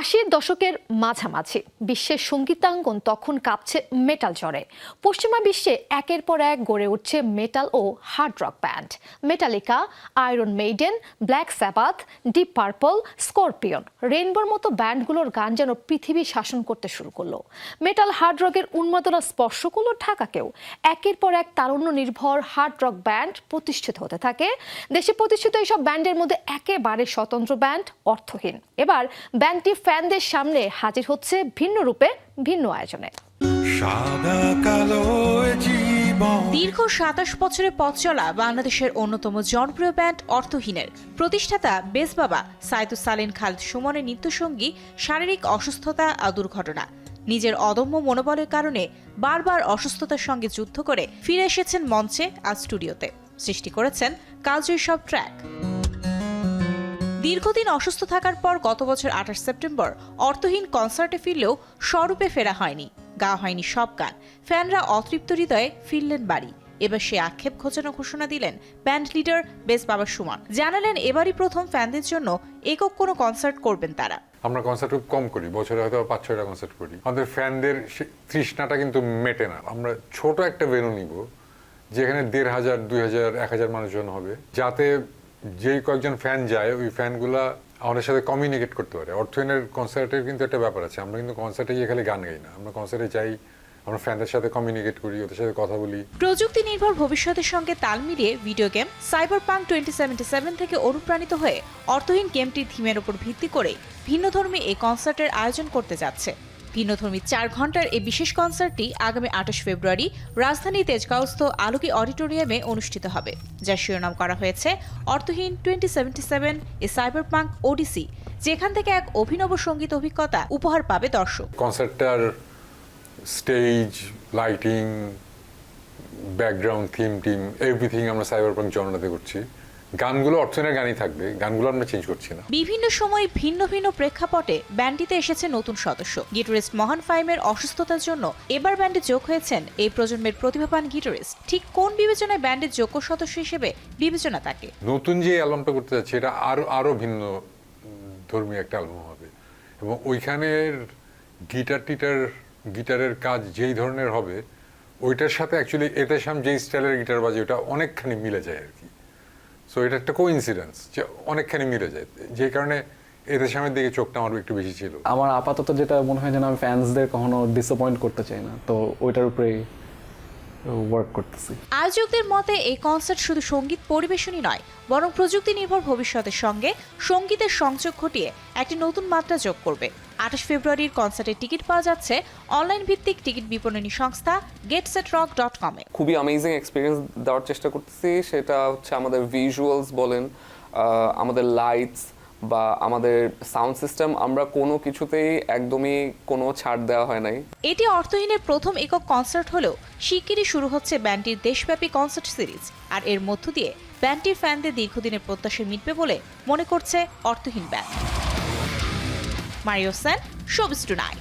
আশির দশকের মাঝামাঝি বিশ্বের সঙ্গীতাঙ্গন তখন কাঁপছে মেটাল জ্বরে। পশ্চিমা বিশ্বে একের পর এক গড়ে উঠছে মেটাল ও hard rock band. Metallica, Iron Maiden, Black Sabbath, Deep Purple, Scorpion রেইনবোর মতো ব্যান্ডগুলোর গান যেন পৃথিবী শাসন করতে শুরু করল। মেটাল হার্ড রকের উন্মাদনা স্পর্শ করল ঢাকাকেও। একের পর এক তারুণ্য নির্ভর হার্ড রক ব্যান্ড প্রতিষ্ঠিত হতে থাকে। দেশে প্রতিষ্ঠিত এইসব ব্যান্ডের মধ্যে একেবারে স্বতন্ত্র ব্যান্ড অর্থহীন। এবার ব্যান্ডটি ফ্যানদের সামনে হাজির হচ্ছে ভিন্ন রূপে ভিন্ন আয়োজনে। সাদা কালো দীর্ঘ সাতাশ বছরের পথ চলা বাংলাদেশের অন্যতম জনপ্রিয় ব্যান্ড অর্থহীনের। প্রতিষ্ঠাতা বেস বাবা সাইদুস সালেন খালিদ সুমনের নৃত্যসঙ্গী শারীরিক অসুস্থতা আর দুর্ঘটনা। নিজের অদম্য মনোবলের কারণে বারবার অসুস্থতার সঙ্গে যুদ্ধ করে ফিরে এসেছেন মঞ্চে আর স্টুডিওতে। সৃষ্টি করেছেন কালজয়ী সব ট্র্যাক। দীর্ঘদিন অসুস্থ থাকার পর গত বছর আঠাশ সেপ্টেম্বর অর্থহীন কনসার্টে ফিরলেও স্বরূপে ফেরা হয়নি। গা হয়নি সব গান। ফ্যানরা অতৃপ্ত হৃদয়ে ফিরলেন বাড়ি। এবার সে আক্ষেপ ঘোচানো ঘোষণা দিলেন ব্যান্ড লিডার বেস বাবা সুমন। জানালেন এবারই প্রথম ফ্যানদের জন্য একক কোনো কনসার্ট করবেন তারা। আমরা কনসার্ট খুব কম করি, বছরে হয়তো পাঁচ ছয়টা কনসার্ট করি। আমাদের ফ্যানদের তৃষ্ণাটা কিন্তু মেটে না। আমরা ছোট একটা ভেনু নিব, যেখানে দেড় হাজার, দুই হাজার, এক হাজার মানুষজন হবে, যাতে যেই কয়েকজন ফ্যান যায়, ওই ফ্যানগুলা আমাদের সাথে কমিউনিকেট করতে পারে। অর্থহীনের কনসার্টের কিন্তু একটা ব্যাপার আছে। আমরা কিন্তু কনসার্টে গিয়ে খালি গান গাই না। আমরা কনসার্টে যাই, আমরা ফ্যানদের সাথে কমিউনিকেট করি, ওদের সাথে কথা বলি। প্রযুক্তি নির্ভর ভবিষ্যতের সঙ্গে তাল মিলিয়ে video game cyber punk twenty seventy seven থেকে অনুপ্রাণিত হয়ে অর্থহীন গেমটির থিমের উপর ভিত্তি করে ভিন্নধর্মী এই কনসার্টের আয়োজন করতে যাচ্ছে। ভিন্নধর্মী চার ঘণ্টার এই বিশেষ কনসার্টটি আগামী আঠাশ ফেব্রুয়ারি রাজধানী তেজগাঁওস্থ আলোকি অডিটোরিয়ামে অনুষ্ঠিত হবে, যার শিরোনাম করা হয়েছে Arthohin twenty seventy seven a cyber punk odyssey, যেখান থেকে এক অভিনব সংগীত অভিজ্ঞতা উপহার পাবে দর্শক। কনসার্টটার stage, lighting, background, theme, team, everything আমরা সাইবার পাঙ্ক জননাতে করছি। গানগুলো অর্থনের গানই থাকবে গানগুলো আমরা চেঞ্জ করছি না। বিভিন্ন সময় ভিন্ন ভিন্ন প্রেক্ষাপটে ব্যান্ডটিতে এসেছে নতুন সদস্য। গিটারিস্ট মহান ফাইমের অসুস্থতার জন্য এবার ব্যান্ডে যোগ হয়েছেন এই প্রজন্মের প্রতিভাবান গিটারিস্ট। ঠিক কোন বিবেচনায় ব্যান্ডের যোগ্য সদস্য হিসেবে বিবেচনা তাকে? নতুন যে অ্যালবামটা করতে যাচ্ছি এটা আরও আরও ভিন্ন ধর্মীয় একটা অ্যালবাম হবে। এবং ওইখানের গিটার টিটার গিটারের কাজ যেই ধরনের হবে ওইটার সাথে অ্যাকচুয়ালি এতে সাম যেই স্টাইলের গিটার বাজে ওটা অনেকখানি মিলে যায় আর কি। সো এটা একটা কোইন্সিডেন্স যে অনেকখানি মিলে যায়। যে কারণে এদের সামনের দিকে চোখটা আমার একটু বেশি ছিল। আমার আপাতত যেটা মনে হয় যেন আমি ফ্যান্সদের কখনো ডিসঅ্যাপয়েন্ট করতে চাই না তো ওইটার উপরেই ওয়ার্ক করতেছি। আয়োজকদের মতে এই কনসার্ট শুধু সংগীত পরিবেশনই নয় বরং প্রযুক্তি নির্ভর ভবিষ্যতের সঙ্গে সঙ্গীতের সংযোগ ঘটিয়ে একটি নতুন মাত্রা যোগ করবে। আঠাশ ফেব্রুয়ারির কনসার্টের টিকিট পাওয়া যাচ্ছে অনলাইন ভিত্তিক টিকিট বিপণনী সংস্থা গেটসেট রক ডট কমে খুবই অ্যামেজিং এক্সপিরিয়েন্স দেওয়ার চেষ্টা করতেছি। সেটা হচ্ছে আমাদের ভিজুয়ালস বলেন আমাদের লাইটস বা আমাদের সাউন্ড সিস্টেম আমরা কোনো কিছুতেই একদমই কোনো ছাড় দেওয়া হয় নাই। এটি অর্থহীনের প্রথম একক কনসার্ট হলেও শিগগিরই শুরু হচ্ছে ব্যান্ডটির দেশব্যাপী কনসার্ট সিরিজ আর এর মধ্য দিয়ে ব্যান্ডটির ফ্যানদের দীর্ঘদিনের প্রত্যাশা মিটবে বলে মনে করছে Arthohin band. Mario Sen showbiz tonight